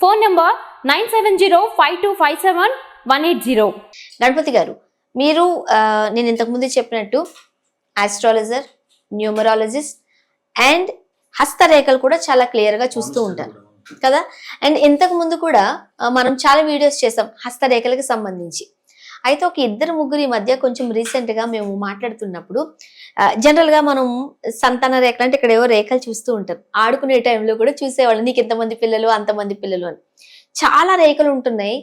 Phone number nine seven zero five two five seven one eight zero. Ganapathi గారు మీరు నేను ఇంతకు ముందు చెప్పినట్టు ఆస్ట్రాలజర్ న్యూమరాలజిస్ట్ అండ్ హస్తరేఖలు కూడా చాలా క్లియర్గా చూస్తూ ఉంటారు కదా? అండ్ ఇంతకు ముందు కూడా మనం చాలా వీడియోస్ చేసాం హస్తరేఖలకు సంబంధించి. అయితే ఒక ఇద్దరు ముగ్గురి మధ్య కొంచెం రీసెంట్గా మేము మాట్లాడుతున్నప్పుడు జనరల్గా మనం సంతాన రేఖలు అంటే ఇక్కడ ఏవో రేఖలు చూస్తూ ఉంటాం ఆడుకునే టైంలో కూడా చూసేవాళ్ళు నీకు ఎంతమంది పిల్లలు అంతమంది పిల్లలు అని. చాలా రేఖలు ఉంటున్నాయి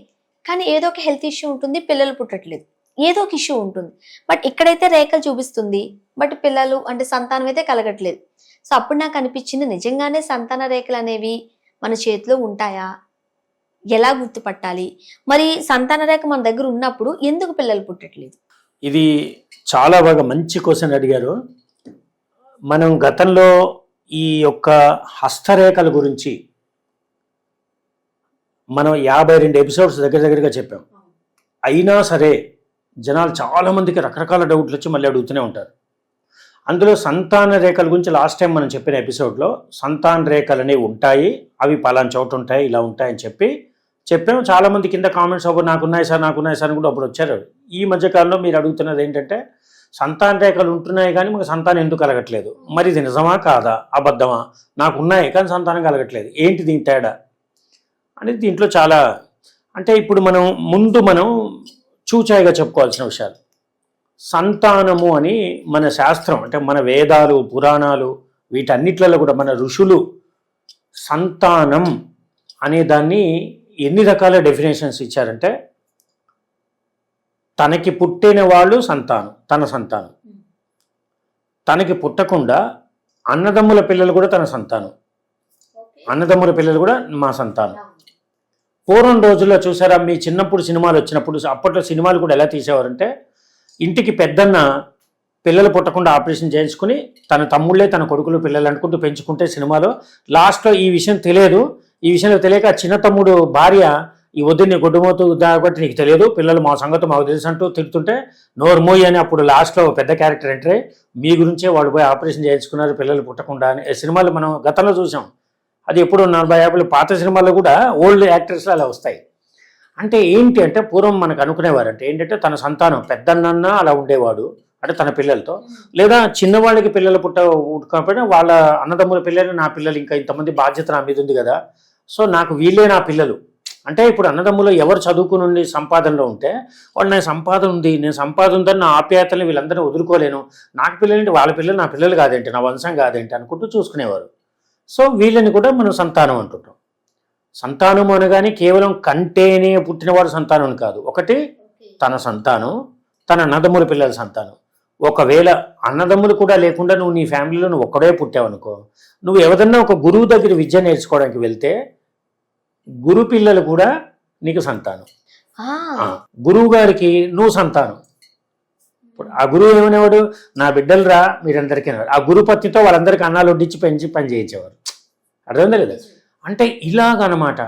కానీ ఏదో ఒక హెల్త్ ఇష్యూ ఉంటుంది పిల్లలు పుట్టట్లేదు. ఏదో ఒక ఇష్యూ ఉంటుంది. బట్ ఇక్కడైతే రేఖలు చూపిస్తుంది బట్ పిల్లలు అంటే సంతానం అయితే కలగట్లేదు. సో అప్పుడు నాకు అనిపించింది నిజంగానే సంతాన రేఖలు అనేవి మన చేతిలో ఉంటాయా? ఎలా గుర్తుపట్టాలి? మరి సంతాన రేఖ మన దగ్గర ఉన్నప్పుడు ఎందుకు పిల్లలు పుట్టట్లేదు? ఇది చాలా బాగా మంచి క్వశ్చన్ అడిగారు. మనం గతంలో ఈ యొక్క హస్తరేఖల గురించి మనం యాభై రెండు ఎపిసోడ్స్ దగ్గర దగ్గరగా చెప్పాం. అయినా సరే జనాలు చాలామందికి రకరకాల డౌట్లు వచ్చి మళ్ళీ అడుగుతూనే ఉంటారు. అందులో సంతాన రేఖల గురించి లాస్ట్ టైం మనం చెప్పిన ఎపిసోడ్లో సంతాన రేఖలు అనేవి ఉంటాయి అవి పలానా చోట ఉంటాయి ఇలా ఉంటాయని చెప్పి చెప్పాము. చాలామంది కింద కామెంట్స్ అప్పుడు నాకున్నాయి సార్ నాకున్నాయి సార్ అని కూడా అప్పుడు వచ్చారు. ఈ మధ్యకాలంలో మీరు అడుగుతున్నది ఏంటంటే సంతాన రేఖలు ఉంటున్నాయి కానీ మాకు సంతానం ఎందుకు కలగట్లేదు? మరి ఇది నిజమా కాదా? అబద్ధమా? నాకు ఉన్నాయి కానీ సంతానం కలగట్లేదు. ఏంటి దీని తేడా? అనేది దీంట్లో చాలా అంటే ఇప్పుడు మనం ముందు మనం చూచాయిగా చెప్పుకోవాల్సిన విషయాలు. సంతానము అని మన శాస్త్రం అంటే మన వేదాలు పురాణాలు వీటన్నిట్లలో కూడా మన ఋషులు సంతానం అనే దాన్ని ఎన్ని రకాల డెఫినేషన్స్ ఇచ్చారంటే తనకి పుట్టిన వాళ్ళు సంతానం తన సంతానం. తనకి పుట్టకుండా అన్నదమ్ముల పిల్లలు కూడా తన సంతానం. అన్నదమ్ముల పిల్లలు కూడా మా సంతానం. పూర్వం రోజుల్లో చూసారా మీ చిన్నప్పుడు సినిమాలు వచ్చినప్పుడు అప్పట్లో సినిమాలు కూడా ఎలా తీసేవారంటే ఇంటికి పెద్దన్న పిల్లలు పుట్టకుండా ఆపరేషన్ చేయించుకుని తన తమ్ముళ్ళే తన కొడుకులు పిల్లలు అనుకుంటూ పెంచుకుంటే సినిమాలో లాస్ట్లో ఈ విషయం తెలియదు ఈ విషయంలో తెలియక చిన్న తమ్ముడు భార్య ఈ వద్దుని గుడ్డుమోతు కాబట్టి నీకు తెలియదు. పిల్లలు మా సంగతి మాకు తెలుసు అంటూ తిడుతుంటే నోరు అని అప్పుడు లాస్ట్లో పెద్ద క్యారెక్టర్ ఎంటరే మీ గురించే వాళ్ళు పోయి ఆపరేషన్ చేయించుకున్నారు పిల్లలు పుట్టకుండా అని. సినిమాలు మనం గతంలో చూసాం. అది ఎప్పుడు నలభై యాభై పాత సినిమాల్లో కూడా ఓల్డ్ యాక్టర్స్లో అలా వస్తాయి. అంటే ఏంటి అంటే పూర్వం మనకు అనుకునేవారు అంటే ఏంటంటే తన సంతానం పెద్దన్న అలా ఉండేవాడు అంటే తన పిల్లలతో. లేదా చిన్నవాళ్ళకి పిల్లలు పుట్ట కాబట్టి వాళ్ళ అన్నదమ్ముల పిల్లలు నా పిల్లలు ఇంకా ఇంతమంది బాధ్యత నా మీద ఉంది కదా. సో నాకు వీళ్ళే నా పిల్లలు. అంటే ఇప్పుడు అన్నదమ్ములు ఎవరు చదువుకుని ఉండి సంపాదనలో ఉంటే వాళ్ళు నా సంపాదన ఉంది నేను సంపాదన ఉందని నా ఆప్యాయతల్ని వీళ్ళందరినీ వదులుకోలేను. నాకు పిల్లలంటే? వాళ్ళ పిల్లలు నా పిల్లలు కాదేంటి? నా వంశం కాదేంటి? అనుకుంటూ చూసుకునేవారు. సో వీళ్ళని కూడా మనం సంతానం అంటుంటాం. సంతానం అనగానే కేవలం కంటేనే పుట్టినవాడు సంతానం అని కాదు. ఒకటి తన సంతానం తన అన్నదమ్ముల పిల్లల సంతానం. ఒకవేళ అన్నదమ్ములు కూడా లేకుండా నువ్వు నీ ఫ్యామిలీలో నువ్వు ఒక్కడే పుట్టావనుకో నువ్వు ఎవరన్నా ఒక గురువు దగ్గర విద్య నేర్చుకోవడానికి వెళ్తే గురు పిల్లలు కూడా నీకు సంతానం. గురువు గారికి నువ్వు సంతానం. ఇప్పుడు ఆ గురువు ఏమనేవాడు? నా బిడ్డలు రా మీరందరికీ. ఆ గురు పత్నితో వాళ్ళందరికీ అన్నాలు వడ్డించి పెంచి పని చేయించేవారు. అర్థమైందా లేదా? అంటే ఇలాగనమాట.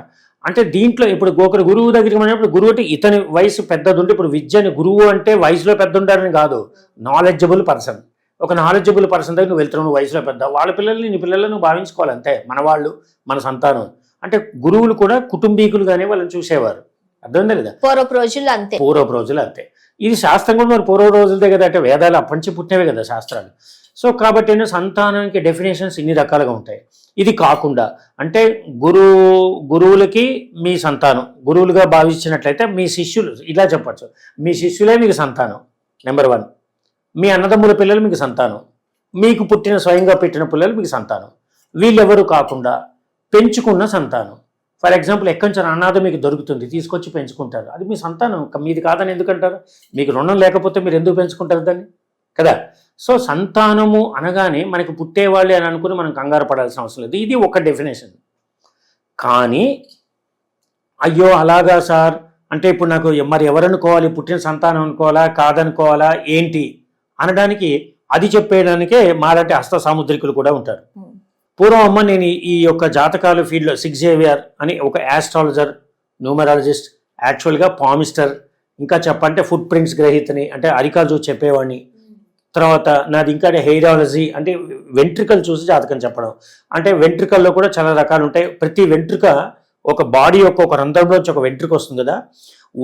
అంటే దీంట్లో ఇప్పుడు ఒకరు గురువు దగ్గరికి వెళ్ళినప్పుడు గురువు అంటే ఇతని వయసు పెద్దది ఉంటే ఇప్పుడు విద్యని గురువు అంటే వయసులో పెద్ద ఉంటారని కాదు. నాలెడ్జబుల్ పర్సన్ ఒక నాలెడ్జబుల్ పర్సన్ దగ్గర నువ్వు వెళ్తున్నావు నువ్వు వయసులో పెద్ద వాళ్ళ పిల్లల్ని నీ పిల్లల్ని నువ్వు భావించుకోవాలి అంతే మన వాళ్ళు మన సంతానం. అంటే గురువులు కూడా కుటుంబీకులుగానే వాళ్ళని చూసేవారు. అర్థమైందా లేదా? పూర్వపు రోజుల్లో అంతే. పూర్వపు రోజులు అంతే. ఇది శాస్త్రం కూడా మరి పూర్వ రోజులదే కదా అంటే వేదాలు అప్పటి నుంచి పుట్టినవే కదా శాస్త్రాలు. సో కాబట్టి ఏంటంటే సంతానానికి డెఫినేషన్స్ ఇన్ని రకాలుగా ఉంటాయి. ఇది కాకుండా అంటే గురువు గురువులకి మీ సంతానం గురువులుగా భావించినట్లయితే మీ శిష్యులు ఇలా చెప్పచ్చు. మీ శిష్యులే మీకు సంతానం నెంబర్ వన్ మీ అన్నదమ్ముల పిల్లలు మీకు సంతానం. మీకు పుట్టిన స్వయంగా పెట్టిన పిల్లలు మీకు సంతానం. వీళ్ళెవరు కాకుండా పెంచుకున్న సంతానం. ఫర్ ఎగ్జాంపుల్ ఎక్కడి నుంచి అనాథ మీకు దొరుకుతుంది తీసుకొచ్చి పెంచుకుంటారు. అది మీ సంతానం మీది కాదని ఎందుకంటారు? మీకు రుణం లేకపోతే మీరు ఎందుకు పెంచుకుంటారు దాన్ని? కదా? సో సంతానము అనగానే మనకి పుట్టేవాళ్ళే అని అనుకుని మనం కంగారు పడాల్సిన అవసరం లేదు. ఇది ఒక డెఫినేషన్ కానీ అయ్యో అలాగా సార్? అంటే ఇప్పుడు నాకు మరి ఎవరు అనుకోవాలి పుట్టిన సంతానం అనుకోవాలా? కాదనుకోవాలా? ఏంటి? అనడానికి అది చెప్పేయడానికే మాలాంటి హస్త సాముద్రికులు కూడా ఉంటారు. పూర్వం అమ్మ నేను ఈ- యొక్క జాతకాలు ఫీల్డ్లో సిక్స్ జేవియర్ అని ఒక యాస్ట్రాలజర్ న్యూమరాలజిస్ట్ యాక్చువల్గా పామిస్టర్ ఇంకా చెప్పంటే ఫుట్ ప్రింట్స్ గ్రహీతని అంటే అరికాలు చూసి చెప్పేవాడిని. తర్వాత నాది ఇంకా హెయిరాలజీ అంటే వెంట్రికలు చూసి జాతకం చెప్పడం. అంటే వెంట్రికల్లో కూడా చాలా రకాలు ఉంటాయి. ప్రతి వెంట్రుక ఒక బాడీ యొక్క ఒక రంధ్రంలోంచి ఒక వెంట్రుక వస్తుంది కదా.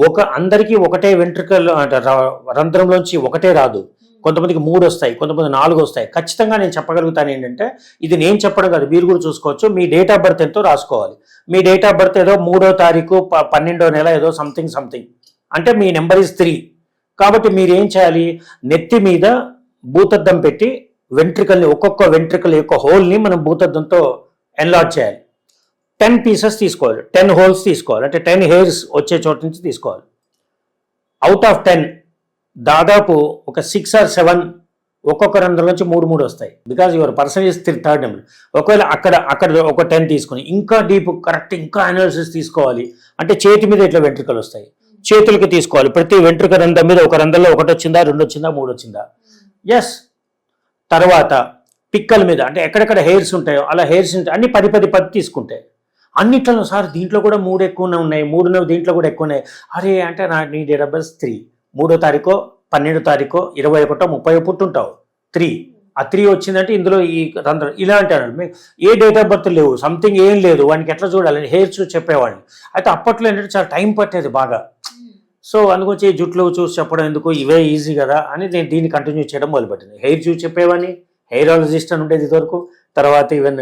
ఒక అందరికీ ఒకటే వెంట్రుకలు అంటే ర- రంధ్రంలోంచి ఒకటే రాదు. కొంతమందికి మూడు వస్తాయి కొంతమంది నాలుగు వస్తాయి. ఖచ్చితంగా నేను చెప్పగలుగుతాను ఏంటంటే ఇది నేను చెప్పడం కాదు మీరు కూడా చూసుకోవచ్చు. మీ డేట్ ఆఫ్ బర్త్ ఎంతో రాసుకోవాలి. మీ డేట్ ఆఫ్ బర్త్ ఏదో మూడో తారీఖు ప- పన్నెండో నెల ఏదో సంథింగ్ సంథింగ్. అంటే మీ నెంబర్ ఈజ్ త్రీ. కాబట్టి మీరు ఏం చేయాలి? నెత్తి మీద భూతద్దం పెట్టి వెంట్రికల్ని ఒక్కొక్క వెంట్రికల్ యొక్క హోల్ని మనం భూతద్దంతో ఎన్లాడ్ చేయాలి. టెన్ పీసెస్ తీసుకోవాలి. టెన్ హోల్స్ తీసుకోవాలి. అంటే టెన్ హెయిర్స్ వచ్చే చోట నుంచి తీసుకోవాలి. అవుట్ ఆఫ్ టెన్ దాదాపు ఒక సిక్స్ ఆర్ సెవెన్ ఒక్కొక్క రంధ్రం నుంచి మూడు మూడు వస్తాయి. Because your person is third number ఒకవేళ అక్కడ అక్కడ ఒక టెన్ తీసుకుని ఇంకా డీప్ కరెక్ట్ ఇంకా అనాలిసిస్ తీసుకోవాలి. అంటే చేతి మీద ఇట్లా వెంట్రుకలు వస్తాయి. చేతులకి తీసుకోవాలి. ప్రతి వెంట్రుక రంధ్రం మీద ఒక రంధ్రంలో ఒకటి వచ్చిందా రెండు వచ్చిందా మూడు వచ్చిందా? ఎస్ తర్వాత పిక్కల మీద అంటే ఎక్కడెక్కడ హెయిర్స్ ఉంటాయో అలా హెయిర్స్ ఉంటాయి. అన్ని పది పది పది తీసుకుంటాయి. అన్నిట్లలో సార్ దీంట్లో కూడా మూడు ఎక్కువనే ఉన్నాయి. మూడున్నర దీంట్లో కూడా ఎక్కువ ఉన్నాయి. అరే అంటే నా నీ డేట్ ఆఫ్ బర్త్ త్రీ మూడో తారీఖో పన్నెండో తారీఖో ఇరవై ఒకటో ముప్పై పుట్టుంటావు. త్రీ ఆ త్రీ వచ్చిందంటే ఇందులో ఈ రంధ్రం ఇలా అంటారు. ఏ డేట్ ఆఫ్ బర్త్ లేవు. సంథింగ్ ఏం లేదు. వానికి ఎట్లా చూడాలి? హెయిర్స్ చెప్పేవాడిని. అయితే అప్పట్లో ఏంటంటే చాలా టైం పట్టేది బాగా. సో అందుకొచ్చి ఈ జుట్లు చూసి చెప్పడం ఎందుకు? ఇవే ఈజీ కదా అని నేను దీన్ని కంటిన్యూ చేయడం మొదలుపెట్టింది. హెయిర్ చూసి చెప్పేవాడిని హెయిరాలజిస్ట్ అని ఉండేది ఇదివరకు తర్వాత ఈవెన్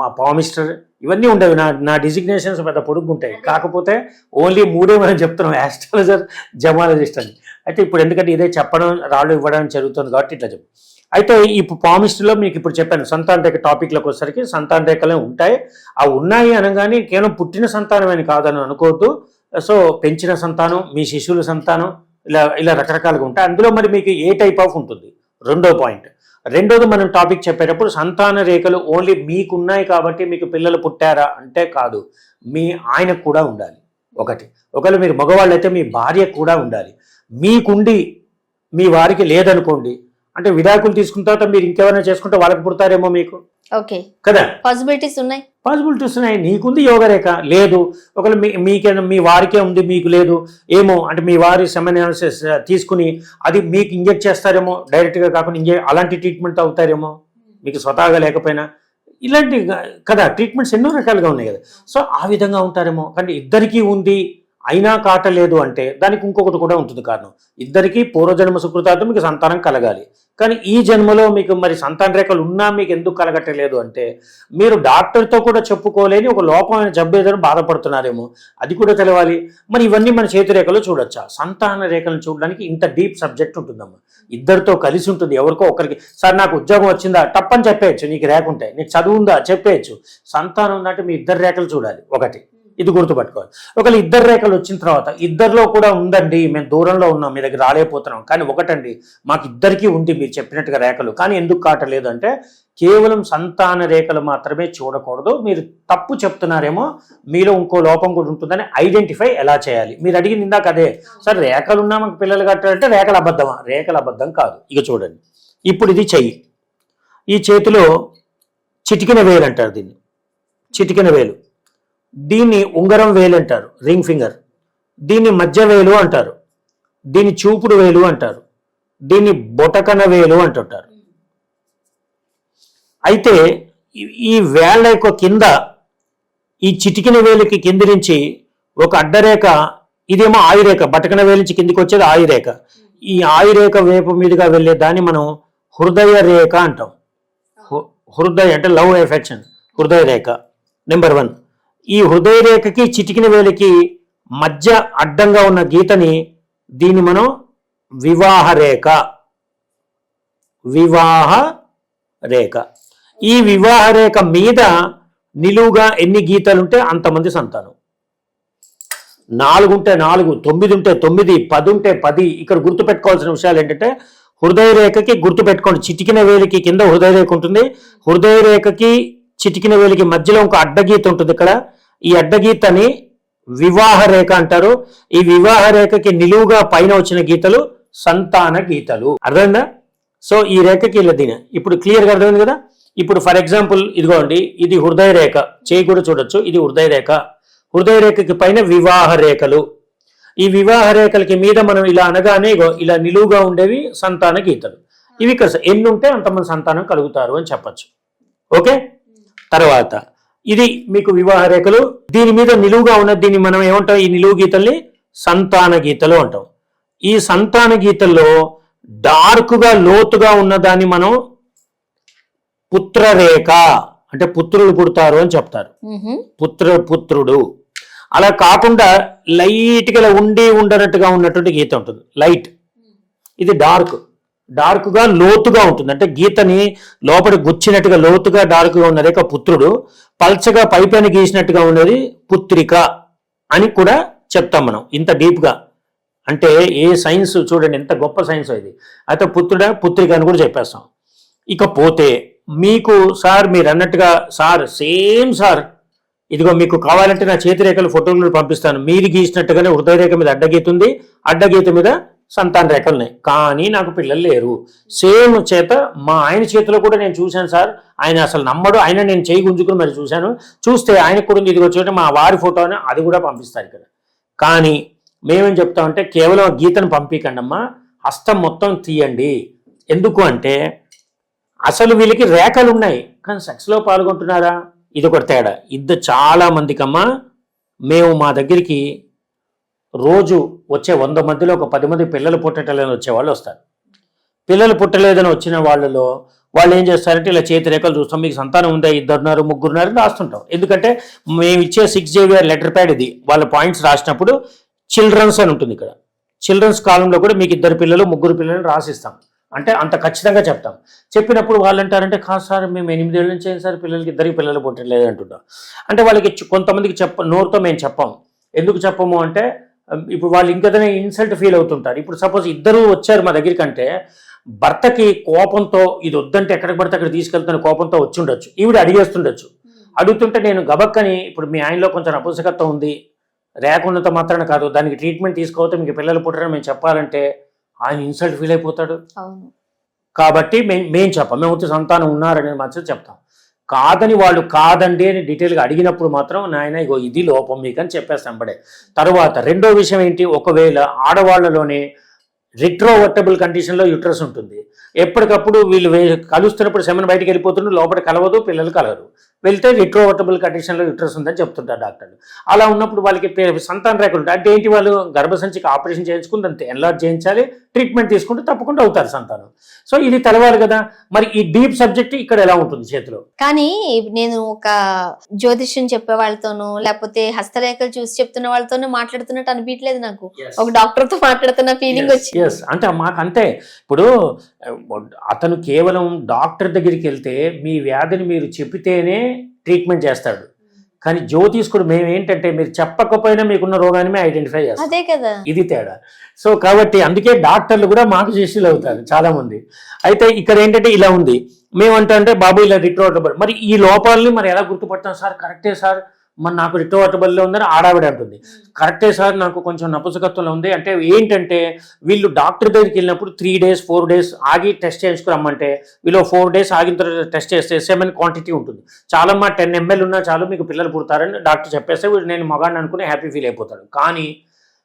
మా పామిస్టర్ ఇవన్నీ ఉండేవి. నా నా డిజిగ్నేషన్స్ పెద్ద పొడుగుంటాయి. కాకపోతే ఓన్లీ మూడే మనం చెప్తున్నాం యాస్ట్రాలజర్ జమాలజిస్ట్ అని. అయితే ఇప్పుడు ఎందుకంటే ఇదే చెప్పడం రాళ్ళు ఇవ్వడం జరుగుతుంది కాబట్టి ఇట్లా చెప్పు. అయితే ఈ పామిస్ట్లో మీకు ఇప్పుడు చెప్పాను సంతాన రేఖ టాపిక్లోకి వచ్చేసరికి సంతాన రేఖలే ఉంటాయి. ఆ ఉన్నాయి అనగానే కేవలం పుట్టిన సంతానమని కాదని అనుకోవద్దు. సో పెంచిన సంతానం మీ శిశువుల సంతానం ఇలా ఇలా రకరకాలుగా ఉంటాయి. అందులో మరి మీకు ఏ టైప్ ఆఫ్ ఉంటుంది? రెండో పాయింట్ రెండోది మనం టాపిక్ చెప్పేటప్పుడు సంతాన రేఖలు ఓన్లీ మీకున్నాయి కాబట్టి మీకు పిల్లలు పుట్టారా అంటే కాదు. మీ ఆయనకు కూడా ఉండాలి. ఒకటి. ఒకవేళ మీరు మగవాళ్ళు అయితే మీ భార్య కూడా ఉండాలి. మీకుండి మీ వారికి లేదనుకోండి అంటే విడాకులు తీసుకున్న తర్వాత మీరు ఇంకెవరైనా చేసుకుంటే వాళ్ళకి పుడతారేమో మీకు? ఓకే. కదా? పాసిబిలిటీస్ ఉన్నాయి? పాసిబిలిటీస్ ఉన్నాయి. నీకుంది యోగరేఖ. లేదు. ఒకవేళ మీ మీకే మీ వారికే ఉంది మీకు లేదు. ఏమో అంటే మీ వారి సెమెనాలిసిస్ తీసుకుని అది మీకు ఇంజెక్ట్ చేస్తారేమో? డైరెక్ట్గా కాకుండా ఇంజె అలాంటి ట్రీట్మెంట్ అవుతారేమో? మీకు స్వతహాగా లేకపోయినా. ఇలాంటి కదా ట్రీట్మెంట్స్ ఎన్నో రకాలుగా ఉన్నాయి కదా. సో ఆ విధంగా ఉంటారేమో. కానీ ఇద్దరికీ ఉంది. అయినా కాటలేదు అంటే దానికి ఇంకొకటి కూడా ఉంటుంది కారణం. ఇద్దరికీ పూర్వజన్మ సుకృతార్థం మీకు సంతానం కలగాలి. కానీ ఈ జన్మలో మీకు మరి సంతాన రేఖలు ఉన్నా మీకు ఎందుకు కలగట్టలేదు అంటే మీరు డాక్టర్తో కూడా చెప్పుకోలేని ఒక లోపమైన జబ్బు ఏదైనా బాధపడుతున్నారేమో. అది కూడా తెలవాలి. మరి ఇవన్నీ మన చేతి రేఖలో చూడొచ్చా? సంతాన రేఖలను చూడడానికి ఇంత డీప్ సబ్జెక్ట్ ఉంటుందమ్మా. ఇద్దరితో కలిసి ఉంటుంది. ఎవరికో ఒకరికి సార్ నాకు ఉద్యోగం వచ్చిందా? తప్పని చెప్పేయచ్చు. నీకు రేఖ ఉంటే నీకు చదువు ఉందా? చెప్పేయచ్చు. సంతానం ఉందంటే మీ ఇద్దరు రేఖలు చూడాలి. ఒకటి. ఇది గుర్తుపట్టుకోవాలి. ఒకవేళ ఇద్దరు రేఖలు వచ్చిన తర్వాత ఇద్దరిలో కూడా ఉందండి మేము దూరంలో ఉన్నాం మీ దగ్గర రాలేకపోతున్నాం. కానీ ఒకటండి మాకు ఇద్దరికీ ఉంది మీరు చెప్పినట్టుగా రేఖలు. కానీ ఎందుకు కాటలేదు అంటే కేవలం సంతాన రేఖలు మాత్రమే చూడకూడదు. మీరు తప్పు చెప్తున్నారేమో మీలో ఇంకో లోపం కూడా ఉంటుందని ఐడెంటిఫై ఎలా చేయాలి? మీరు అడిగింది ఇందాక అదే. సార్ రేఖలున్నా మాకు పిల్లలు కట్టాలంటే రేఖల అబద్ధమా? రేఖల అబద్ధం కాదు. ఇక చూడండి. ఇప్పుడు ఇది చెయ్యి. ఈ చేతిలో చిటికిన వేలు అంటారు దీన్ని. చిటికిన వేలు. దీన్ని ఉంగరం వేలు అంటారు రింగ్ ఫింగర్. దీన్ని మధ్య వేలు అంటారు దీన్ని చూపుడు వేలు అంటారు దీన్ని బొటకన వేలు అంటుంటారు. అయితే ఈ- ఈ వేళ్ళ యొక్క కింద ఈ చిటికిన వేలుకి కింది నుంచి ఒక అడ్డరేఖ ఇదేమో ఆయురేఖ బటకన వేలు నుంచి కిందికి వచ్చేది ఆయురేఖ. ఈ ఆయురేఖ వేపు మీదుగా వెళ్ళే దాన్ని మనం హృదయ రేఖ అంటాం. హృదయ అంటే లవ్ ఎఫెక్షన్ హృదయ రేఖ నెంబర్ వన్. ఈ హృదయ రేఖకి చిటికిన వేలికి మధ్య అడ్డంగా ఉన్న గీతని దీన్ని మనం వివాహ రేఖ వివాహ రేఖ ఈ వివాహ రేఖ మీద నిలువుగా ఎన్ని గీతలుంటే అంతమంది సంతానం. నాలుగు ఉంటే నాలుగు తొమ్మిది ఉంటే తొమ్మిది పది ఉంటే పది. ఇక్కడ గుర్తుపెట్టుకోవాల్సిన విషయాలు ఏంటంటే హృదయ రేఖకి గుర్తుపెట్టుకోండి. చిటికిన వేలికి కింద హృదయ రేఖ ఉంటుంది. హృదయ రేఖకి చిటికిన వేలికి మధ్యలో ఒక అడ్డగీత ఉంటుంది ఇక్కడ. ఈ అడ్డగీతని వివాహ రేఖ అంటారు. ఈ వివాహ రేఖకి నిలువుగా పైన వచ్చిన గీతలు సంతాన గీతలు. అర్థమైందా? సో ఈ రేఖకి ఇలా దీని. ఇప్పుడు క్లియర్గా అర్థమైంది కదా? ఇప్పుడు ఫర్ ఎగ్జాంపుల్ ఇదిగోండి ఇది హృదయ రేఖ. చేయి కూడా చూడొచ్చు. ఇది హృదయ రేఖ. హృదయ రేఖకి పైన వివాహ రేఖలు. ఈ వివాహ రేఖలకి మీద మనం ఇలా అనగానే ఇలా నిలువుగా ఉండేవి సంతాన గీతలు. ఇవి ఇక్కడ ఎన్ని ఉంటే అంతమంది సంతానం కలుగుతారు అని చెప్పచ్చు. ఓకే? తర్వాత. ఇది మీకు వివాహ రేఖలు. దీని మీద నిలువుగా ఉన్న దీన్ని మనం ఏమంటాం? ఈ నిలువు గీతల్ని సంతాన గీతలు అంటాం. ఈ సంతాన గీతల్లో డార్క్గా లోతుగా ఉన్న దాన్ని మనం పుత్రరేఖ అంటే పుత్రులు పుడతారు అని చెప్తారు. పుత్ర పుత్రుడు. అలా కాకుండా లైట్గా ఉండి ఉండనట్టుగా ఉన్నటువంటి గీత ఉంటుంది. లైట్. ఇది డార్క్. డార్క్గా లోతుగా ఉంటుంది. అంటే గీతని లోపల గుచ్చినట్టుగా లోతుగా డార్క్గా ఉన్నది ఒక పుత్రుడు. పల్చగా పైపైన గీసినట్టుగా ఉన్నది పుత్రిక అని కూడా చెప్తాం మనం ఇంత డీప్గా. అంటే ఏ సైన్స్ చూడండి ఎంత గొప్ప సైన్స్ ఇది. అయితే పుత్రుడ పుత్రిక అని కూడా చెప్పేస్తాం. ఇకపోతే మీకు సార్ మీరు అన్నట్టుగా సార్ సేమ్ సార్ ఇదిగో మీకు కావాలంటే నా చేతిరేఖలు ఫోటోలు పంపిస్తాను. మీరు గీసినట్టుగానే హృదయరేఖ మీద అడ్డగీత ఉంది. అడ్డగీత మీద సంతాన రేఖలు ఉన్నాయి. కానీ నాకు పిల్లలు లేరు. సేమ్ చేత మా ఆయన చేతిలో కూడా నేను చూశాను సార్. ఆయన అసలు నమ్మడు. ఆయన నేను చేయి గుంజుకుని మరి చూశాను. చూస్తే ఆయనకు కూడా ఇది వచ్చేటప్పుడు మా వారి ఫోటో అని అది కూడా పంపిస్తారు ఇక్కడ. కానీ మేమేం చెప్తామంటే కేవలం గీతను పంపించండమ్మా హస్తం మొత్తం తీయండి. ఎందుకు అంటే అసలు వీళ్ళకి రేఖలు ఉన్నాయి. కానీ సెక్స్లో పాల్గొంటున్నారా? ఇది ఒకటి తేడా. ఇద్దరు చాలా మందికమ్మా మేము మా దగ్గరికి రోజు వచ్చే వంద మందిలో ఒక పది మంది పిల్లలు పుట్టలేదని వచ్చే వాళ్ళు వస్తారు. పిల్లలు పుట్టలేదని వచ్చిన వాళ్ళలో వాళ్ళు ఏం చేస్తారంటే ఇలా చేతి రేఖలు చూస్తాం మీకు సంతానం ఉందా ఇద్దరున్నారు ముగ్గురున్నారు రాస్తుంటాం. ఎందుకంటే మేము ఇచ్చే సిక్స్ జేవిఆర్ లెటర్ ప్యాడ్ ఇది వాళ్ళ పాయింట్స్ రాసినప్పుడు చిల్డ్రన్స్ అని ఉంటుంది ఇక్కడ. చిల్డ్రన్స్ కాలంలో కూడా మీకు ఇద్దరు పిల్లలు ముగ్గురు పిల్లలు రాసిస్తాం. అంటే అంత ఖచ్చితంగా చెప్తాం. చెప్పినప్పుడు వాళ్ళు అంటారంటే కాదు సార్ మేము ఎనిమిదేళ్ళ నుంచి ఏం సార్ పిల్లలకి ఇద్దరికి పిల్లలు పుట్టలేదు అంటుంటాం. అంటే వాళ్ళకి కొంతమందికి చెప్ప నోరుతో మేము చెప్పాం. ఎందుకు చెప్పము అంటే ఇప్పుడు వాళ్ళు ఇంకేదైనా ఇన్సల్ట్ ఫీల్ అవుతుంటారు. ఇప్పుడు సపోజ్ ఇద్దరు వచ్చారు మా దగ్గరికి అంటే భర్తకి కోపంతో ఇది వద్దంటే ఎక్కడికి పడితే అక్కడ తీసుకెళ్తున్న కోపంతో వచ్చి ఉండొచ్చు. ఈవిడ అడిగేస్తుండొచ్చు. అడుగుతుంటే నేను గబక్కని ఇప్పుడు మీ ఆయనలో కొంచెం అపుసకత్వం ఉంది. రేకున్నంత మాత్రాన కాదు. దానికి ట్రీట్మెంట్ తీసుకోవతే మీకు పిల్లలు పుట్టరని మేము చెప్పాలంటే ఆయన ఇన్సల్ట్ ఫీల్ అయిపోతాడు. కాబట్టి మేము మేము చెప్పం. మేము వచ్చి సంతానం ఉన్నారని మాత్రం చెప్తాం. కాదని వాళ్ళు కాదండి అని డీటెయిల్గా అడిగినప్పుడు మాత్రం నాయన ఇగో ఇది లోపం మీకు అని చెప్పేస్తాం బడే తర్వాత రెండో విషయం ఏంటి? ఒకవేళ ఆడవాళ్ళలోనే రిట్రోవర్టబుల్ కండిషన్లో యుట్రస్ ఉంటుంది. ఎప్పటికప్పుడు వీళ్ళు కలుస్తున్నప్పుడు సెమన్ బయటికి వెళ్ళిపోతుంటే లోపల కలవదు పిల్లలు కలరు వెళ్తే రిట్రోవర్టబుల్ కండిషన్లో యుట్రస్ ఉందని చెప్తుంటారు డాక్టర్లు. అలా ఉన్నప్పుడు వాళ్ళకి సంతాన రేఖలు ఉంటాయి. అంటే ఏంటి వాళ్ళు గర్భసంచికి ఆపరేషన్ చేయించుకుని అంతే. ఎన్లార్జ్ చేయించాలి ట్రీట్మెంట్ తీసుకుంటే తప్పకుండా అవుతారు సంతానం. సో ఇది తెలవాలి కదా. మరి ఈ డీప్ సబ్జెక్ట్ ఇక్కడ ఎలా ఉంటుంది చేతిలో? కానీ నేను ఒక జ్యోతిష్యం చెప్పే వాళ్ళతోనూ లేకపోతే హస్తరేఖలు చూసి చెప్తున్న వాళ్ళతోనూ మాట్లాడుతున్నట్టు అనిపించలేదు నాకు. ఒక డాక్టర్తో మాట్లాడుతున్న ఫీలింగ్ వచ్చి ఎస్ అంటే మాకు అంతే. ఇప్పుడు అతను కేవలం డాక్టర్ దగ్గరికి వెళ్తే మీ వ్యాధిని మీరు చెప్పితేనే ట్రీట్మెంట్ చేస్తాడు. కానీ జ్యోతిష్కుడు మేము ఏంటంటే మీరు చెప్పకపోయినా మీకున్న రోగాన్ని మేము ఐడెంటిఫై చేస్తాం. ఇది తేడా. సో కాబట్టి అందుకే డాక్టర్లు కూడా మాకు శిష్యులు అవుతారు చాలా మంది అయితే ఇక్కడ ఏంటంటే ఇలా ఉంది. మేమంటా అంటే బాబు ఇలా రిట్రోవర్టబుల్ మరి ఈ లోపాలని మరి ఎలా గుర్తుపడతాం సార్? కరెక్టే సార్? మరి నాకు రిట్రోవర్టబుల్లో ఉందని ఆడావిడ అంటుంది. కరెక్టే సార్ నాకు కొంచెం నపుసకత్వంలో ఉంది. అంటే ఏంటంటే వీళ్ళు డాక్టర్ దగ్గరికి వెళ్ళినప్పుడు త్రీ డేస్ ఫోర్ డేస్ ఆగి టెస్ట్ చేయించుకురమ్మంటే వీళ్ళు ఫోర్ డేస్ ఆగిన తర్వాత టెస్ట్ చేస్తే సెవెన్ క్వాంటిటీ ఉంటుంది. చాలా మా టెన్ ఎంఎల్ ఉన్నా చాలు మీకు పిల్లలు పుడతారని డాక్టర్ చెప్పేస్తే వీడు నేను మగాడిని అనుకుని హ్యాపీ ఫీల్ అయిపోతాడు. కానీ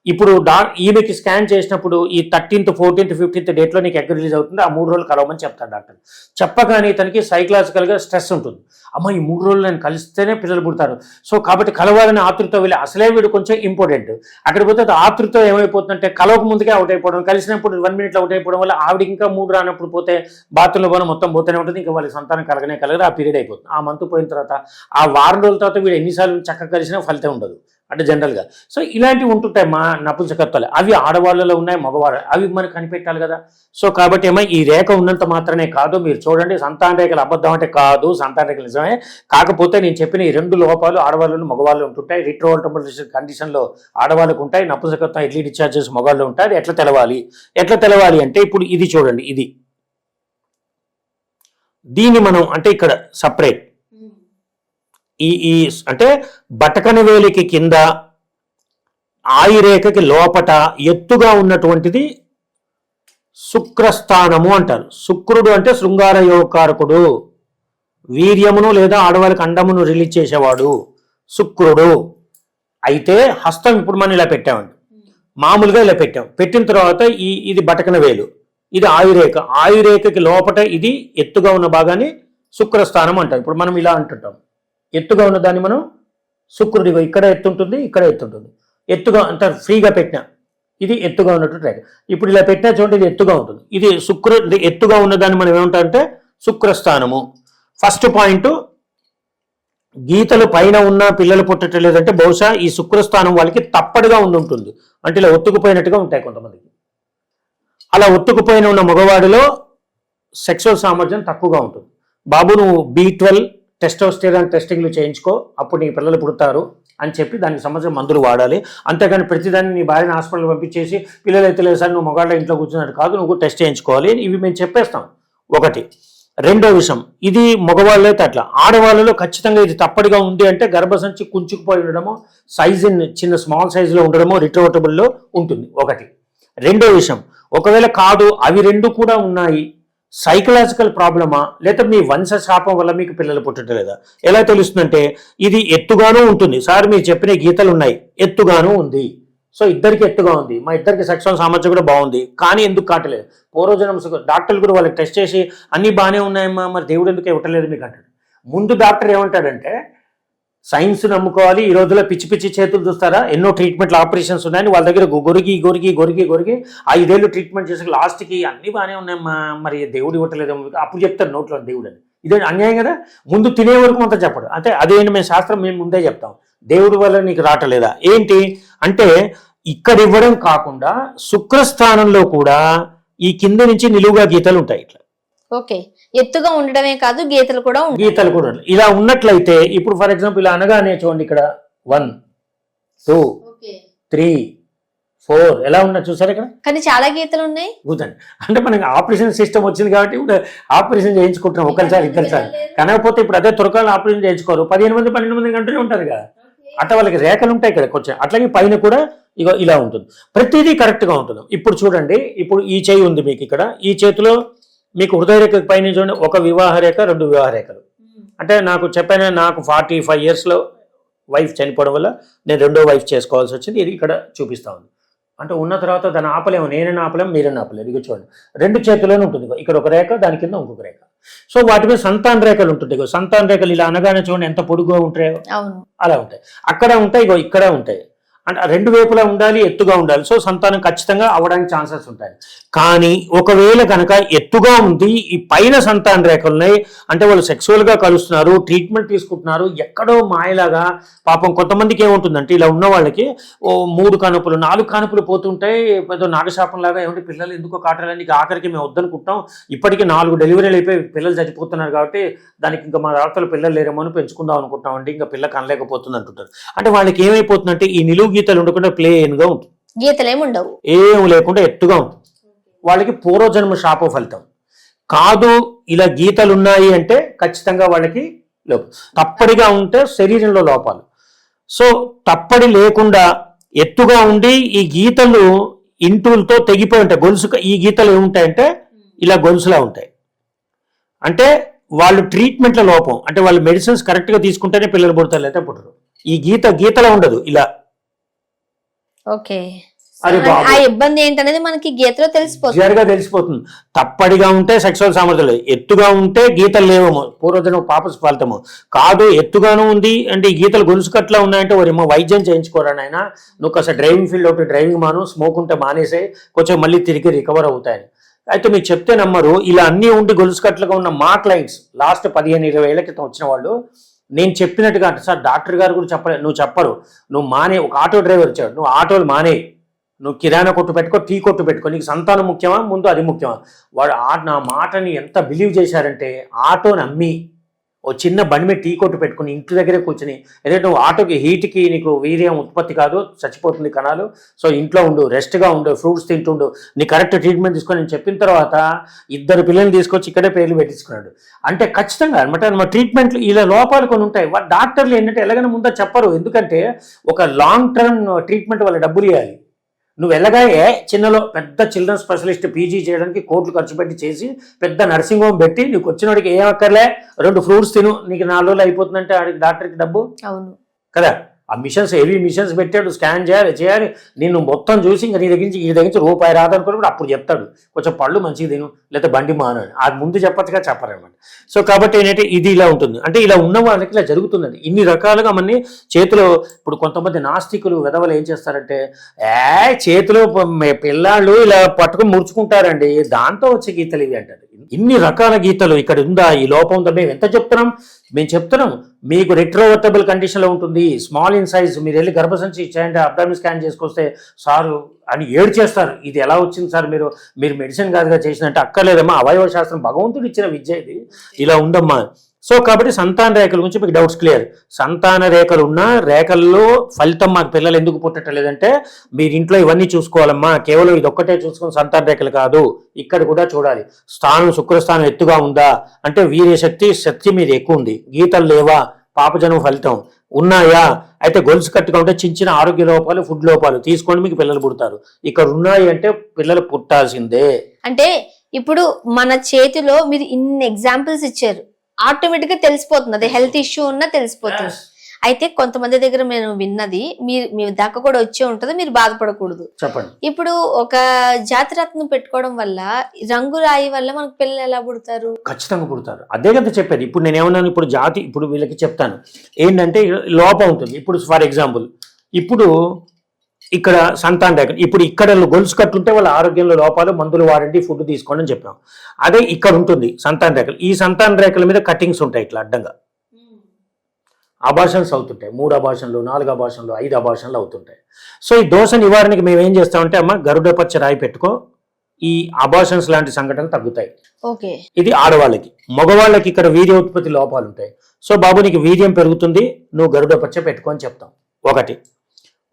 ఇప్పుడు డా ఈమెకి స్కాన్ చేసినప్పుడు ఈ థర్టీన్త్ ఫోర్టీన్త్ ఫిఫ్టీన్త్ డేట్లో నీకు ఎగ్ రిలీజ్ అవుతుంది ఆ మూడు రోజులు కలవమని చెప్తాడు డాక్టర్. చెప్పగానే తనకి సైకలాజికల్గా స్ట్రెస్ ఉంటుంది. అమ్మ ఈ మూడు రోజులు నేను కలిస్తేనే పిల్లలు పుడతారు. సో కాబట్టి కలవాలని ఆతృత వెళ్ళి అసలే వీడు కొంచెం ఇంపార్టెంట్. అక్కడ పోతే అది ఆతృత ఏమైపోతుందంటే కలవక ముందుకే అవుట్ అయిపోవడం కలిసినప్పుడు వన్ మినిట్లో అవుట్ అయిపోవడం వల్ల ఆవిడకి ఇంకా మూడు రానప్పుడు పోతే బాత్రూంలో పోయిన మొత్తం పోతూనే ఉంటుంది ఇంకా వాళ్ళకి సంతానం కలగనే కలగదు ఆ పీరియడ్ అయిపోతుంది. ఆ మంత్ పోయిన తర్వాత ఆ వారం రోజుల తర్వాత వీడు ఎన్నిసార్లు చక్కగా కలిసినా ఫలితం ఉండదు. అంటే జనరల్గా సో ఇలాంటివి ఉంటుంటాయి మా నపుంసకత్వాలు అవి ఆడవాళ్ళలో ఉన్నాయి మగవాళ్ళు అవి మనకు కనిపెట్టాలి కదా. సో కాబట్టి ఏమో ఈ రేఖ ఉన్నంత మాత్రమే కాదు. మీరు చూడండి సంతాన రేఖలు అబద్ధం అంటే కాదు. సంతాన రేఖలు నిజమే. కాకపోతే నేను చెప్పిన ఈ రెండు లోపాలు ఆడవాళ్ళు మగవాళ్ళు ఉంటుంటాయి. రిట్రోవల్టబుల్ కండిషన్లో ఆడవాళ్ళకు ఉంటాయి. నపుంసకత్వం ఎట్లీ డిశ్చార్జెస్ మగవాళ్ళు ఉంటాయి. అది ఎట్లా తెలవాలి? ఎట్లా తెలవాలి అంటే ఇప్పుడు ఇది చూడండి ఇది. దీన్ని మనం అంటే ఇక్కడ సపరేట్ ఈ ఈ అంటే బటకన వేలికి కింద ఆయురేఖకి లోపట ఎత్తుగా ఉన్నటువంటిది శుక్రస్థానము అంటారు. శుక్రుడు అంటే శృంగార యోగకారకుడు. వీర్యమును లేదా ఆడవారికి అండమును రిలీజ్ చేసేవాడు శుక్రుడు. అయితే హస్తం ఇప్పుడు మనం ఇలా పెట్టామండి. మామూలుగా ఇలా పెట్టాం. పెట్టిన తర్వాత ఈ ఇది బటకన వేలు. ఇది ఆయురేఖ ఆయురేఖకి లోపట ఇది ఎత్తుగా ఉన్న భాగాన్ని శుక్రస్థానం అంటాం ఇప్పుడు మనం ఇలా అంటుంటాం. ఎత్తుగా ఉన్న దాన్ని మనం శుక్రుడిగా ఇక్కడ ఎత్తు ఉంటుంది ఇక్కడ ఎత్తు ఉంటుంది ఎత్తుగా అంత ఫ్రీగా పెట్టినా ఇది ఎత్తుగా ఉన్నట్టు రేఖ ఇప్పుడు ఇలా పెట్టినా చూడండి ఇది ఎత్తుగా ఉంటుంది. ఇది శుక్ర ఇది ఎత్తుగా ఉన్న దాన్ని మనం ఏమంటామంటే శుక్రస్థానము ఫస్ట్ పాయింట్ గీతలు పైన ఉన్న పిల్లలు పుట్టటం లేదంటే బహుశా ఈ శుక్రస్థానం వాళ్ళకి తప్పడుగా ఉండి ఉంటుంది. అంటే ఇలా ఒత్తుకుపోయినట్టుగా ఉంటాయి కొంతమందికి. అలా ఒత్తుకుపోయిన ఉన్న మగవాడిలో సెక్సువల్ సామర్థ్యం తక్కువగా ఉంటుంది. బాబు నువ్వు బీ ట్వెల్వ్ టెస్టోస్టెరాన్ టెస్టింగ్లు చేయించుకో అప్పుడు నీ పిల్లలు పుడతారు అని చెప్పి దానికి సంబంధించిన మందులు వాడాలి. అంతేకాని ప్రతిదాన్ని నీ భార్యను హాస్పిటల్ పంపించేసి పిల్లలు అయితే లేదు సార్ నువ్వు మొగాళ్ళ ఇంట్లో కూర్చున్నట్టు కాదు నువ్వు టెస్ట్ చేయించుకోవాలి. ఇవి మేము చెప్పేస్తాం. ఒకటి. రెండో విషయం ఇది మగవాళ్ళు అయితే అట్లా. ఆడవాళ్ళలో ఖచ్చితంగా ఇది తప్పడిగా ఉంది అంటే గర్భసంచి కుంచుకుపోయి ఉండడము సైజ్ చిన్న స్మాల్ సైజులో ఉండడము రిట్రోవటబుల్లో ఉంటుంది. ఒకటి. రెండో విషయం ఒకవేళ కాదు అవి రెండు కూడా ఉన్నాయి సైకలాజికల్ ప్రాబ్లమా లేదా మీ వంశ శాపం వల్ల మీకు పిల్లలు పుట్టడం లేదా ఎలా తెలుస్తుందంటే ఇది ఎత్తుగాను ఉంటుంది. సార్ మీరు చెప్పిన గీతలు ఉన్నాయి. ఎత్తుగాను ఉంది. సో ఇద్దరికి ఎత్తుగా ఉంది. మా ఇద్దరికి సెక్షన్ సామర్థ్యం కూడా బాగుంది. కానీ ఎందుకు కాటలేదు పూర్వజనం డాక్టర్లు కూడా వాళ్ళకి టెస్ట్ చేసి అన్నీ బాగానే ఉన్నాయమ్మా మరి దేవుడు ఎందుకు ఇవ్వటలేదు? మీకు అంటాడు. ముందు డాక్టర్ ఏమంటాడంటే సైన్స్ నమ్ముకోవాలి. ఈ రోజుల్లో పిచ్చి పిచ్చి చేతులు చూస్తారా? ఎన్నో ట్రీట్మెంట్లు ఆపరేషన్స్ ఉన్నాయని వాళ్ళ దగ్గర గొరిగి గొరిగి గొరిగి గొరిగి ఐదేళ్ళు ట్రీట్మెంట్ చేసి లాస్ట్కి అన్నీ బాగానే ఉన్నాయమ్మా మరి దేవుడు ఇవ్వట్లేదేమో అప్పుడు చెప్తారు నోట్లో దేవుడు అని. ఇదే అన్యాయం కదా? ముందు తినే వరకు అంతా చెప్పడు. అంటే అదేంటి మేము శాస్త్రం మేము ముందే చెప్తాం. దేవుడి వల్ల నీకు రాటలేదా ఏంటి? అంటే ఇక్కడ ఇవ్వడం కాకుండా శుక్రస్థానంలో కూడా ఈ కింద నుంచి నిలువుగా గీతలు ఉంటాయి ఇట్లా. ఓకే. ఎత్తుగా ఉండడమే కాదు గీతలు కూడా గీతలు కూడా. ఇలా ఉన్నట్లయితే ఇప్పుడు ఫర్ ఎగ్జాంపుల్ ఇలా అనగానే చూడండి ఇక్కడ. వన్ టూ త్రీ ఫోర్ ఎలా ఉన్నా చూసారు ఇక్కడ? కానీ చాలా గీతలు ఉన్నాయి. కూర్చోండి అంటే మనకి ఆపరేషన్ సిస్టమ్ వచ్చింది కాబట్టి ఇప్పుడు ఆపరేషన్ చేయించుకుంటున్నాం ఒకరిసారి ఇద్దరిసారి. కనకపోతే ఇప్పుడు అదే తురకాలను ఆపరేషన్ చేయించుకోరు. పదిహేను మంది పన్నెండు మంది గంటనే ఉంటారు కదా. అట్లా వాళ్ళకి రేఖలు ఉంటాయి ఇక్కడ కొంచెం. అట్లాగే పైన కూడా ఇగో ఇలా ఉంటుంది. ప్రతిదీ కరెక్ట్గా ఉంటుంది. ఇప్పుడు చూడండి ఇప్పుడు ఈ చేయి ఉంది మీకు ఇక్కడ. ఈ చేతిలో మీకు హృదయ రేఖ పైన చూడండి ఒక వివాహ రేఖ రెండు వివాహ రేఖలు అంటే నాకు చెప్పాను నాకు ఫార్టీ ఫైవ్ ఇయర్స్లో వైఫ్ చనిపోవడం వల్ల నేను రెండో వైఫ్ చేసుకోవాల్సి వచ్చింది ఇది ఇక్కడ చూపిస్తా ఉంది. అంటే ఉన్న తర్వాత దాన్ని ఆపలేము నేనైనా ఆపలేము మీరైనా ఆపలేము ఇక చూడండి రెండు చేతుల్లోనే ఉంటుంది. ఇక్కడ ఒక రేఖ దాని కింద ఇంకొక రేఖ. సో వాటి మీద సంతాన రేఖలు ఉంటుంది ఇగో సంతాన రేఖలు ఇలా అనగానే చూడండి ఎంత పొడుగుగా ఉంటాయో. అలా ఉంటాయి. అక్కడ ఉంటాయి ఇగో ఇక్కడ ఉంటాయి. అంటే రెండు వైపులా ఉండాలి ఎత్తుగా ఉండాలి. సో సంతానం ఖచ్చితంగా అవ్వడానికి ఛాన్సెస్ ఉంటాయి. కానీ ఒకవేళ కనుక ఎత్తుగా ఉంది. ఈ పైన సంతాన రేఖలు ఉన్నాయి. అంటే వాళ్ళు sexual గా కలుస్తున్నారు ట్రీట్మెంట్ తీసుకుంటున్నారు. ఎక్కడో మాయలాగా పాపం కొంతమందికి ఏముంటుందంటే ఇలా ఉన్న వాళ్ళకి ఓ మూడు కానుపులు నాలుగు కానుపులు పోతుంటాయి ఏదో నాగశాపం లాగా ఏమంటే పిల్లలు ఎందుకో కాటాలని ఆఖరికి మేము వద్దనుకుంటాం. ఇప్పటికీ నాలుగు డెలివరీలు అయిపోయి పిల్లలు చచ్చిపోతున్నారు కాబట్టి దానికి ఇంకా మా రాత్రులు పిల్లలు లేరేమో అని పెంచుకుందాం అనుకుంటామండి ఇంకా పిల్ల కనలేకపోతుంది అంటుంటారు. అంటే వాళ్ళకి ఏమైపోతుందంటే ఈ నిలువు గీతలు ఉండకుండా ప్లేన్గా ఉంటుంది గీతలు ఏమి ఉండవు ఏం లేకుండా ఎత్తుగా ఉంటుంది. వాళ్ళకి పూర్వజన్మ శాప ఫలితం. కాదు ఇలా గీతలు ఉన్నాయి అంటే ఖచ్చితంగా వాళ్ళకి లోపం. తప్పడిగా ఉంటే శరీరంలో లోపాలు. సో తప్పడి లేకుండా ఎత్తుగా ఉండి ఈ గీతలు ఇంటూలతో తెగిపోయి ఉంటాయి. గొలుసు ఈ గీతలు ఏముంటాయంటే ఇలా గొలుసులా ఉంటాయి. అంటే వాళ్ళు ట్రీట్మెంట్ల లోపం. అంటే వాళ్ళు మెడిసిన్స్ కరెక్ట్గా తీసుకుంటేనే పిల్లలు పుడతారు లేకపోతే పుట్టరు. ఈ గీత గీతలో ఉండదు ఇలా. ఓకే. ఆ ఇబ్బంది ఏంటనేది మనకి గీతలో తెలిసిపోతుంది. క్లియర్గా తెలిసిపోతుంది. తప్పడిగా ఉంటే సెక్షువల్ సామర్థ్యం లేదు ఎత్తుగా ఉంటే గీతలు లేవేమో. పూర్వజనం పాప ఫలితము. కాదు ఎత్తుగాను ఉంది అంటే ఈ గీతలు గొలుసుకట్లా ఉన్నాయంటే ఓరేమో వైద్యం చేయించుకోరా నాయన? నువ్వు కాస్త డ్రైవింగ్ ఫీల్డ్ ఒకటి డ్రైవింగ్ మాను స్మోక్ ఉంటే మానేసే కొంచెం మళ్ళీ తిరిగి రికవర్ అవుతాయని. అయితే మీకు చెప్తే నమ్మరు ఇలా అన్నీ ఉండి గొలుసుకట్లుగా ఉన్న మా క్లయింట్స్ లాస్ట్ పదిహేను ఇరవై ఏళ్ళ క్రితం వచ్చిన వాళ్ళు నేను చెప్పినట్టుగా సార్ డాక్టర్ గారు కూడా చెప్పలే నువ్వు చెప్పరు. నువ్వు మానే ఒక ఆటో డ్రైవర్ వచ్చాడు. నువ్వు ఆటోలు మానే నువ్వు కిరాణా కొట్టు పెట్టుకో టీ కొట్టు పెట్టుకో. నీకు సంతానం ముఖ్యమా? ముందు అది ముఖ్యమా? వాడు ఆ నా మాటని ఎంత బిలీవ్ చేశారంటే ఆటోని అమ్మి ఓ చిన్న బండి మీద టీ కొట్టు పెట్టుకుని ఇంటి దగ్గరే కూర్చుని ఏదైతే నువ్వు ఆటోకి హీట్కి నీకు వీర్యం ఉత్పత్తి కాదు చచ్చిపోతుంది కణాలు. సో ఇంట్లో ఉండు రెస్ట్గా ఉండు ఫ్రూట్స్ తింటుండు నీ కరెక్ట్ ట్రీట్మెంట్ తీసుకొని నేను చెప్పిన తర్వాత ఇద్దరు పిల్లల్ని తీసుకొచ్చి ఇక్కడే పేర్లు పెట్టించుకున్నాడు. అంటే ఖచ్చితంగా అనమాట మన ట్రీట్మెంట్లు ఇలా లోపాలు కొన్ని ఉంటాయి. డాక్టర్లు ఏంటంటే ఎలాగైనా ముందో చెప్పరు. ఎందుకంటే ఒక లాంగ్ టర్మ్ ట్రీట్మెంట్ వాళ్ళ డబ్బులు ఇవ్వాలి. నువ్వు ఎలాగాయే చిన్నలో పెద్ద చిల్డ్రన్ స్పెషలిస్ట్ పీజీ చేయడానికి కోట్లు ఖర్చు పెట్టి చేసి పెద్ద నర్సింగ్ హోమ్ పెట్టి నీకు వచ్చినోడికి ఏం అక్కర్లే రెండు ఫ్రూట్స్ తిను నీకు నాలుగు రోజులు అయిపోతుందంటే ఆడికి డాక్టర్కి డబ్బు? అవును. కదా? ఆ మిషన్స్ హెవీ మిషన్స్ పెట్టాడు స్కాన్ చేయాలి చేయాలి. నిన్ను మొత్తం చూసి ఇంకా నీ దగ్గర నుంచి ఈ దగ్గర నుంచి రూపాయి రాదనుకున్నప్పుడు అప్పుడు చెప్తాడు. కొంచెం పళ్ళు మంచిగా తిను లేకపోతే బండి మానాడు. అది ముందు చెప్పచ్చుగా చెప్పరనమాట సో కాబట్టి ఏంటంటే ఇది ఇలా ఉంటుంది. అంటే ఇలా ఉన్న వాళ్ళకి ఇలా జరుగుతుందండి. ఇన్ని రకాలుగా మన చేతిలో ఇప్పుడు కొంతమంది నాస్తికులు విధవలు ఏం చేస్తారంటే ఏ చేతిలో పిల్లాళ్ళు ఇలా పట్టుకుని ముడుచుకుంటారండి. దాంతో వచ్చే గీతలు ఇవి అంటారు ఇన్ని రకాల గీతలు ఇక్కడ ఉందా? ఈ లోపం ఉందా? మేము ఎంత చెప్తున్నాం? మేము చెప్తున్నాం మీకు రిట్రోవర్టబుల్ కండిషన్లో ఉంటుంది. స్మాల్ ఇన్ సైజ్ మీరు వెళ్ళి గర్భసంచి చేయండి అబ్డామిన్ స్కాన్ చేసుకొస్తే సారు అని ఏడు చేస్తారు ఇది ఎలా వచ్చింది సార్ మీరు? మీరు మెడిసిన్ కాదుగా చేసినట్టు అక్కర్లేదమ్మా. అవయవ శాస్త్రం భగవంతుడు ఇచ్చిన విద్య ఇది. ఇలా ఉందమ్మా. సో కాబట్టి సంతాన రేఖల గురించి మీకు డౌట్స్ క్లియర్ సంతాన రేఖలు ఉన్న రేఖల్లో ఫలితం మాకు పిల్లలు ఎందుకు పుట్టట్లేదంటే మీరు ఇంట్లో ఇవన్నీ చూసుకోవాలమ్మా కేవలం ఇది ఒక్కటే చూసుకుని సంతాన రేఖలు కాదు ఇక్కడ కూడా చూడాలి. స్థానం శుక్రస్థానం ఎత్తుగా ఉందా? అంటే వీర్యశక్తి శక్తి మీద ఎక్కువ ఉంది. గీతలు లేవా? పాపజనం ఫలితం ఉన్నాయా? అయితే గొలుసు కట్టుగా ఉంటే చిన్న చిన్న ఆరోగ్య లోపాలు ఫుడ్ లోపాలు తీసుకోండి మీకు పిల్లలు పుడతారు. ఇక్కడ ఉన్నాయి అంటే పిల్లలు పుట్టాల్సిందే. అంటే ఇప్పుడు మన చేతిలో మీరు ఇన్ని ఎగ్జాంపుల్స్ ఇచ్చారు. ఆటోమేటిక్గా తెలిసిపోతుంది. అది హెల్త్ ఇష్యూ ఉన్నా తెలిసిపోతుంది. అయితే కొంతమంది దగ్గర నేను విన్నది మీరు మీ దాకా కూడా వచ్చే ఉంటది మీరు బాధపడకూడదు. చెప్పండి. ఇప్పుడు ఒక జాతిరత్నం పెట్టుకోవడం వల్ల రంగు రాయి వల్ల మనకు పిల్లలు ఎలా పుడతారు? ఖచ్చితంగా పుడతారు. అదే కదా చెప్పేది. ఇప్పుడు నేను ఏమన్నాను ఇప్పుడు జాతి ఇప్పుడు వీళ్ళకి చెప్తాను. ఏంటంటే లోపం ఉంటుంది. ఇప్పుడు ఫర్ ఎగ్జాంపుల్ ఇప్పుడు ఇక్కడ సంతాన రేఖ. ఇప్పుడు ఇక్కడ గొలుసు కట్టుంటే వాళ్ళ ఆరోగ్యంలో లోపాలు మందులు వాడండి ఫుడ్ తీసుకోండి అని చెప్పాం. అదే ఇక్కడ ఉంటుంది సంతాన రేఖలు. ఈ సంతాన రేఖల మీద కటింగ్స్ ఉంటాయి ఇట్లా అడ్డంగా. అభాషన్స్ అవుతుంటాయి. మూడు అభాషణలు నాలుగు అభాషణలు ఐదు అభాషణలు అవుతుంటాయి. సో ఈ దోష నివారణకి మేము ఏం చేస్తామంటే అమ్మ గరుడ పచ్చ రాయి పెట్టుకో. ఈ అభాషన్స్ లాంటి సంఘటనలు తగ్గుతాయి. ఓకే. ఇది ఆడవాళ్ళకి. మగవాళ్ళకి ఇక్కడ వీర్య ఉత్పత్తి లోపాలు ఉంటాయి. సో బాబు నీకు వీర్యం పెరుగుతుంది. నువ్వు గరుడ పచ్చ పెట్టుకో అని చెప్తాం. ఒకటి.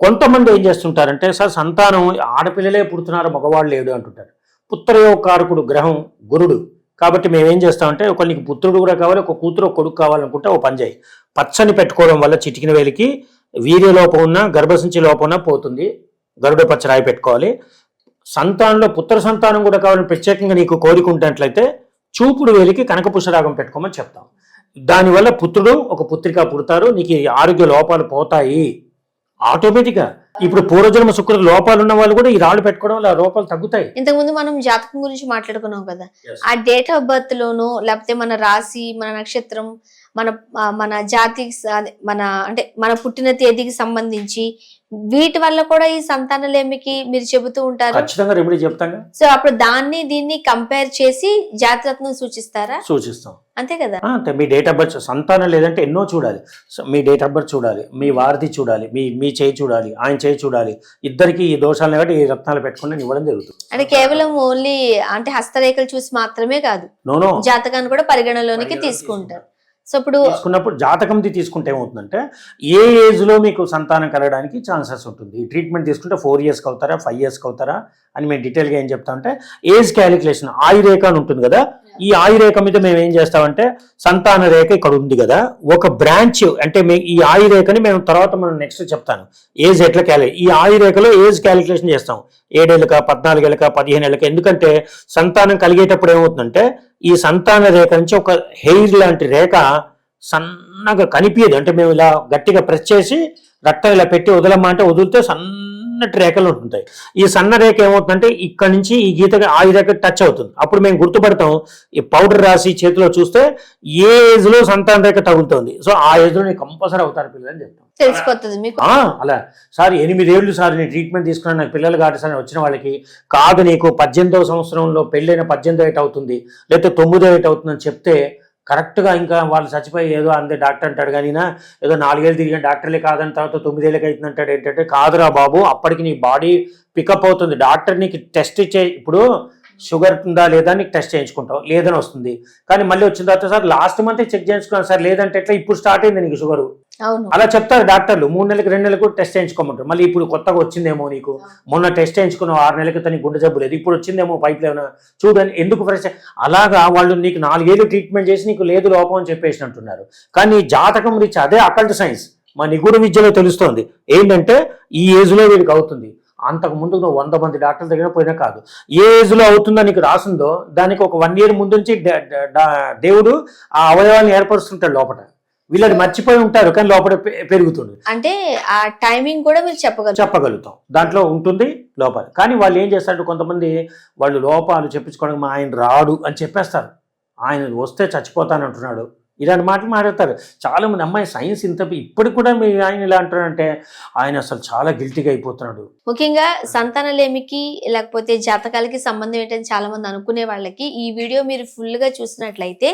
కొంతమంది ఏం చేస్తుంటారంటే సార్ సంతానం ఆడపిల్లలే పుడుతున్నారు మగవాళ్ళు లేడు అంటుంటారు. పుత్రయోగకారకుడు గ్రహం గురుడు. కాబట్టి మేమేం చేస్తామంటే ఒక నీకు పుత్రుడు కూడా కావాలి ఒక కూతురు ఒక కొడుకు కావాలనుకుంటే ఓ పని చేయి. పచ్చని పెట్టుకోవడం వల్ల చిటికిన వేలికి వీర్య లోపం ఉన్న గర్భసంచి లోపం ఉన్న పోతుంది. గరుడ పచ్చరాయి పెట్టుకోవాలి. సంతానంలో పుత్ర సంతానం కూడా కావాలని ప్రత్యేకంగా నీకు కోరిక ఉంటున్నట్లయితే చూపుడు వేలికి కనకపుష్పరాగం పెట్టుకోమని చెప్తాం. దానివల్ల పుత్రుడు ఒక పుత్రిక పుడతారు నీకు ఆరోగ్య లోపాలు పోతాయి. ఆటోమేటిక్గా ఇప్పుడు పూర్వజన్మ శుక్ర లోపాలు ఉన్న వాళ్ళు కూడా ఈ రాళ్ళు పెట్టుకోవడం వల్ల లోపాలు తగ్గుతాయి. ఇంతకు ముందు మనం జాతకం గురించి మాట్లాడుకున్నాం కదా. ఆ డేట్ ఆఫ్ బర్త్ లోను లేకపోతే మన రాశి మన నక్షత్రం మన మన అదే, మన అంటే మన పుట్టిన తేదీకి సంబంధించి వీటి వల్ల కూడా ఈ సంతానలేమికి మీరు చెబుతూ ఉంటారు. ఖచ్చితంగా రెమెడీ సో అప్పుడు దాన్ని దీన్ని కంపేర్ చేసి జాతిరత్నం సూచిస్తారా? సూచిస్తాం. అంతే కదా? అంటే మీ డేట్ ఆఫ్ బర్త్ సంతానం లేదంటే ఎన్నో చూడాలి. సో మీ డేట్ ఆఫ్ బర్త్ చూడాలి మీ వారిది చూడాలి మీ మీ చేయి చూడాలి ఆయన చేయి చూడాలి. ఇద్దరికి ఈ దోషాలను కాబట్టి ఈ రత్నాలు పెట్టుకుని ఇవ్వడం జరుగుతుంది. అంటే కేవలం ఓన్లీ అంటే హస్తరేఖలు చూసి మాత్రమే కాదు. నోనో జాతకాన్ని కూడా పరిగణలోనికి తీసుకుంటారు. సో ఇప్పుడు తీసుకున్నప్పుడు జాతకంది తీసుకుంటే ఏమవుతుందంటే ఏ ఏజ్లో మీకు సంతానం కలగడానికి ఛాన్సెస్ ఉంటుంది. ఈ ట్రీట్మెంట్ తీసుకుంటే ఫోర్ ఇయర్స్కి అవుతారా ఫైవ్ ఇయర్స్కి అవుతారా అని మేము డీటెయిల్గా ఏం చెప్తామంటే ఏజ్ క్యాలిక్యులేషన్ ఆయురేఖ అని ఉంటుంది కదా? ఈ ఆయురేఖ మీద మేము ఏం చేస్తామంటే సంతాన రేఖ ఇక్కడ ఉంది కదా ఒక బ్రాంచ్ అంటే మే ఈ ఆయురేఖని మేము తర్వాత మనం నెక్స్ట్ చెప్తాను. ఏజ్ ఎట్లా క్యాలి ఈ ఆయురేఖలో ఏజ్ క్యాలిక్యులేషన్ చేస్తాం. ఏడేళ్ళక పద్నాలుగేళ్ళక పదిహేను ఏళ్ళక ఎందుకంటే సంతానం కలిగేటప్పుడు ఏమవుతుందంటే ఈ సంతాన రేఖ నుంచి ఒక హెయిర్ లాంటి రేఖ సన్నగా కనిపించదు. అంటే మేము ఇలా గట్టిగా ప్రెస్ చేసి రక్తం ఇలా పెట్టి వదలమ్మా అంటే వదిలితే సన్న సన్నటి రేఖలు ఉంటుంటాయి ఈ సన్న రేఖ ఏమవుతుందంటే ఇక్కడ నుంచి ఈ గీత ఆ రేఖ టచ్ అవుతుంది. అప్పుడు మేము గుర్తుపడతాం ఈ పౌడర్ రాసి చేతిలో చూస్తే ఏ ఏజ్లో సంతాన రేఖ తగులుతుంది. సో ఆ ఏజ్లో నీకు కంపల్సరీ అవుతారు పిల్లలు అని చెప్తాం. తెలిసిపోతుంది మీకు. అలా. సార్ ఎనిమిదేళ్ళు సార్ నేను ట్రీట్మెంట్ తీసుకున్నాను. నాకు పిల్లలు కాదు సార్ వచ్చిన వాళ్ళకి కాదు నీకు పద్దెనిమిదవ సంవత్సరంలో పెళ్ళైన పద్దెనిమిదో ఏట అవుతుంది లేకపోతే తొమ్మిదో ఏట అవుతుందని చెప్తే కరెక్ట్గా ఇంకా వాళ్ళు చచ్చిపోయి ఏదో అందే డాక్టర్ అంటాడు కానీ ఏదో నాలుగేళ్ళు తిరిగిన డాక్టర్లే కాదని తర్వాత తొమ్మిదేళ్ళకి అవుతుంది అంటాడు ఏంటంటే కాదురా బాబు అప్పటికి నీ బాడీ పికప్ అవుతుంది. డాక్టర్ నీకు టెస్ట్ ఇచ్చే ఇప్పుడు షుగర్ ఉందా లేదా నీకు టెస్ట్ చేయించుకుంటావు. లేదని వస్తుంది. కానీ మళ్ళీ వచ్చిన తర్వాత సార్ లాస్ట్ మంత్ చెక్ చేయించుకున్నాను సార్. లేదంటే ఎట్లా? ఇప్పుడు స్టార్ట్ అయింది నీకు షుగర్ అలా చెప్తారు డాక్టర్లు. మూడు నెలలకు రెండు నెలలకు టెస్ట్ చేయించుకోమంటారు. మళ్ళీ ఇప్పుడు కొత్తగా వచ్చిందేమో నీకు? మొన్న టెస్ట్ చేయించుకున్నావు ఆరు నెలల క్రితం నీకు గుండె జబ్బు లేదు. ఇప్పుడు వచ్చిందేమో పైప్ ఏమైనా చూడని ఎందుకు ఫ్రెష్? అలాగా వాళ్ళు నీకు నాలుగేళ్ళు ట్రీట్మెంట్ చేసి నీకు లేదు లోపం అని చెప్పేసి అంటున్నారు కానీ జాతకం రీచ్ అదే అకల్ట్ సైన్స్. మా నిగూఢ విద్యలో తెలుస్తోంది. ఏంటంటే ఈ ఏజ్లో వీడికి అవుతుంది. అంతకు ముందు నువ్వు వంద మంది డాక్టర్ల దగ్గర పోయినా కాదు. ఏ ఏజ్లో అవుతుందో నీకు రాసిందో దానికి ఒక వన్ ఇయర్ ముందు నుంచి దేవుడు ఆ అవయవాన్ని ఏర్పరుస్తుంటాడు లోపల వీళ్ళని మర్చిపోయి ఉంటారు కానీ లోపల పెరుగుతుంది. అంటే ఆ టైమింగ్ కూడా మీరు చెప్పగలరు చెప్పగలుగుతాం. దాంట్లో ఉంటుంది లోపాలు. కానీ వాళ్ళు ఏం చేస్తారంటే కొంతమంది వాళ్ళు లోపాలు చెప్పించుకోవడానికి మా ఆయన రాడు అని చెప్పేస్తారు. ఆయన వస్తే చచ్చిపోతాను అంటున్నాడు. ఇలాంటి మాటలు మాట్లాడతారు. చాలా మంది అమ్మాయి సైన్స్ ఇంత ఇప్పటికి కూడా మీ ఆయన ఇలా అంటారంటే ఆయన అసలు చాలా గిల్టీగా అయిపోతున్నాడు. ముఖ్యంగా సంతానలేమికి లేకపోతే జాతకాలకి సంబంధం ఏంటని చాలా మంది అనుకునే వాళ్ళకి ఈ వీడియో మీరు ఫుల్గా చూసినట్లయితే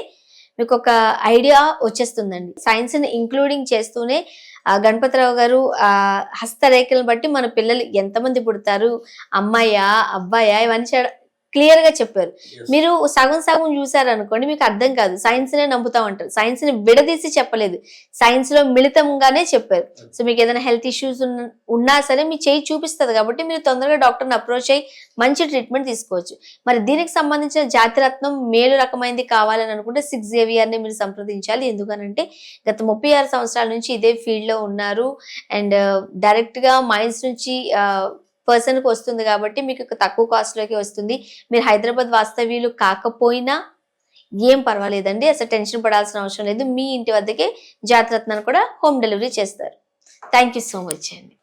మీకు ఒక ఐడియా వచ్చేస్తుందండి. సైన్స్ని ఇంక్లూడింగ్ చేస్తూనే ఆ, గణపతిరావు గారు ఆ హస్తరేఖలను బట్టి మన పిల్లలు ఎంతమంది పుడతారు? అమ్మాయా? అబ్బాయా? ఇవన్నీ క్లియర్గా చెప్పారు. మీరు సగం సగం చూసారు అనుకోండి మీకు అర్థం కాదు. సైన్స్ నే నమ్ముతా ఉంటారు సైన్స్ని విడదీసి చెప్పలేదు. సైన్స్లో మిళితంగానే చెప్పారు. సో మీకు ఏదైనా హెల్త్ ఇష్యూస్ ఉన్నా సరే మీ చేయి చూపిస్తుంది కాబట్టి మీరు తొందరగా డాక్టర్ని అప్రోచ్ అయ్యి మంచి ట్రీట్మెంట్ తీసుకోవచ్చు. మరి దీనికి సంబంధించిన జాతిరత్నం మేలు రకమైనది కావాలని అనుకుంటే సిక్స్ జేవిఆర్ని మీరు సంప్రదించాలి. ఎందుకనంటే గత ముప్పై ఆరు సంవత్సరాల నుంచి ఇదే ఫీల్డ్లో ఉన్నారు. అండ్ డైరెక్ట్గా మైన్స్ నుంచి పర్సన్కి వస్తుంది కాబట్టి మీకు తక్కువ కాస్ట్లోకి వస్తుంది. మీరు హైదరాబాద్ వాస్తవ్యులు కాకపోయినా ఏం పర్వాలేదండి. అసలు టెన్షన్ పడాల్సిన అవసరం లేదు. మీ ఇంటి వద్దకే జాతరత్నాన్ని కూడా హోమ్ డెలివరీ చేస్తారు. థ్యాంక్ యూ సో మచ్ అండి.